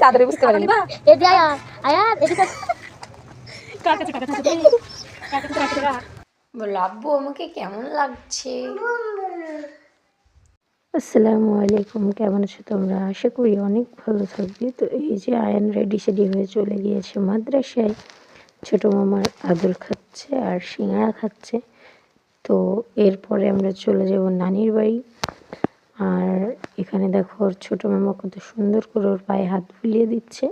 তাড়াতাড়ি বুঝতে পারিনি। এদি আয়া আয়া এদিকে বলল আব্বু আমাকে কেমন লাগছে? আসসালামু আলাইকুম কেমন আছো তোমরা? আশা করি অনেক ভালো থাকবে। তো এই যে আয়ন রেডি সেডি হয়ে চলে গিয়েছে মাদ্রাসায়। ছোটো মামার আদর খাচ্ছে আর সিঙ্গাড়া খাচ্ছে। তো এরপরে আমরা চলে যাব নানির বাড়ি। আর এখানে দেখো ওর ছোটো মামা কত সুন্দর করে ওর পায়ে হাত বুলিয়ে দিচ্ছে।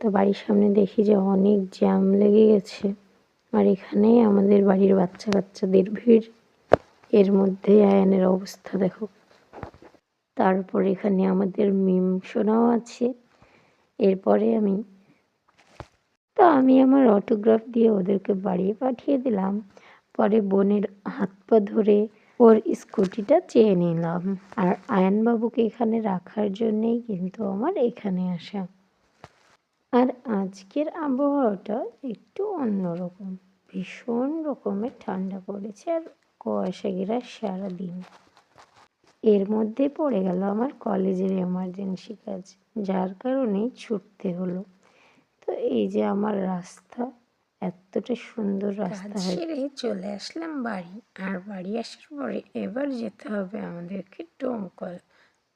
তো বাড়ির সামনে দেখি যে অনেক জ্যাম লেগে গেছে। আর এখানে আমাদের বাড়ির বাচ্চা কাচ্চাদের ভিড়। এর মধ্যে আয়ানের অবস্থা দেখো। তারপর এখানে আমাদের মিম সোনাও আছে। এরপরে আমি, তো আমি আমার অটোগ্রাফ দিয়ে ওদেরকে বাড়ি পাঠিয়ে দিলাম। পরে বোনের হাত পা ধরে ওর স্কুটিটা চেয়ে নিলাম। আর আয়ানবাবুকে এখানে রাখার জন্যেই কিন্তু আমার এখানে আসা। আর আজকের আবহাওয়াটা একটু অন্যরকম। ভীষণ রকমের ঠান্ডা পড়েছে আর কুয়াশা ঘেরা সারাদিন। এর মধ্যে পড়ে গেল আমার কলেজের এমার্জেন্সি কাজ, যার কারণেই ছুটতে হলো। তো এই যে আমার রাস্তা এতটা সুন্দর রাস্তা সেরে চলে আসলাম বাড়ি। আর বাড়ি আসার পরে এবার যেতে হবে আমাদেরকে ডোমকল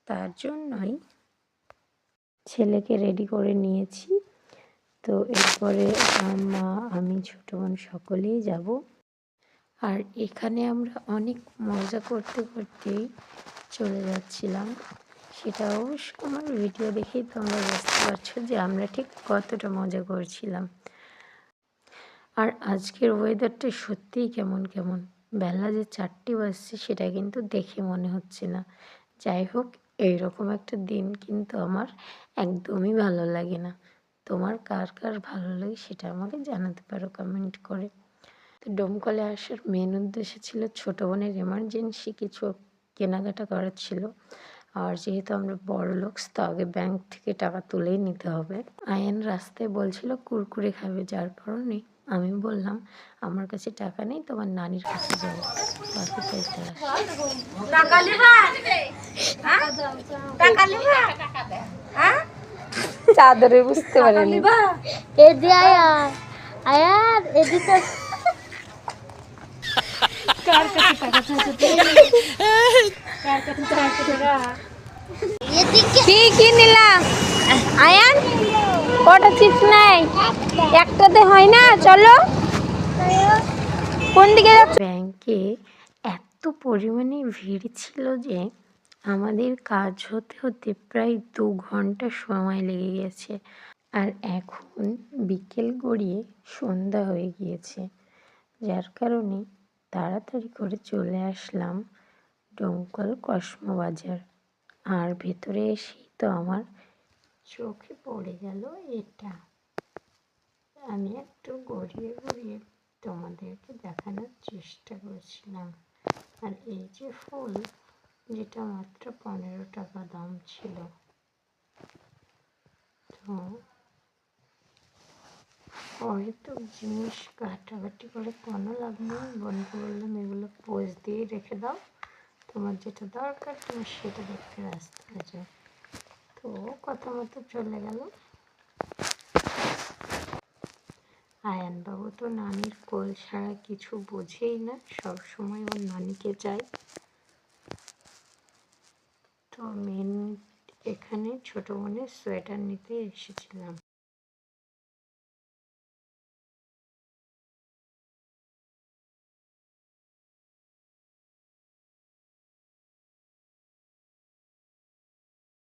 তার জন্যই ছেলেকে রেডি করে নিয়েছি। তো এরপরে মা আমি ছোটো বোন সকলেই যাব। আর এখানে আমরা অনেক মজা করতে করতেই চলে যাচ্ছিলাম। সেটা অবশ্য আমার ভিডিও দেখেই তোমরা বুঝতে পারছ যে আমরা ঠিক কতটা মজা করছিলাম। আর আজকের ওয়েদারটা সত্যিই কেমন কেমন? বেলা যে চারটে বাজছে সেটা কিন্তু দেখে মনে হচ্ছে না। যাই হোক, এইরকম একটা দিন কিন্তু আমার একদমই ভালো লাগে না। তোমার কার কার ভালো লাগে সেটা আমাকে জানাতে পারো কমেন্ট করে। তো ডোমকলে আসার মেন উদ্দেশ্য ছিল ছোটো বোনের এমার্জেন্সি কিছু কেনাকাটা করার ছিল। আর যেহেতু আমরা বড় লোক, তো আগে ব্যাংক থেকে টাকা তুলেই নিতে হবে। আয়ন রাস্তায় বলছিল, কুরকুরে খাবে, যার কারণে আমি বললাম আমার কাছে টাকা নেই তোমার নানির কাছে যাব বাকি চাইতে আসে চাদরে বুঝতে পারিনি। এদি আয়া আয়া এদিকে এদিকে কি কি নিলাম আয়ান কটা চিপস নাই একটাতে হয় না? চলো। কোন দিকে যাচ্ছ? ব্যাংকে এত পরিমাণে ভিড় ছিল যে আমাদের কাজ হতে হতে প্রায় দু ঘণ্টা সময় লেগে গেছে। আর এখন বিকেল গড়িয়ে সন্ধ্যা হয়ে গিয়েছে। যার কারণে তাড়াতাড়ি করে চলে আসলাম ডোমকল কসমো বাজার। আর ভেতরে এসেই তো আমার চোখে পড়ে গেল এটা। আমি একটু গড়িয়ে গড়িয়ে তোমাদেরকে দেখানোর চেষ্টা করছিলাম। আর এই যে ফুল, যেটা মাত্র পনেরো টাকা দাম ছিল। তো পরে তো জিনিস কাটাকাটি করে কোনো লাভ নেই। বোনকে বললাম, এগুলো পোজ দিয়ে রেখে দাও। তোমার যেটা দরকার, তুমি সেটা দেখতে রাস্তায় যাও। তো কথা মতো চলে গেল। আয়ানবাবু তো নানির কোল ছাড়া কিছু বোঝেই না, সব সময় ওর নানিকে চাই তো মেন এখানে ছোটো বোনের সোয়েটার নিতে এসেছিলাম।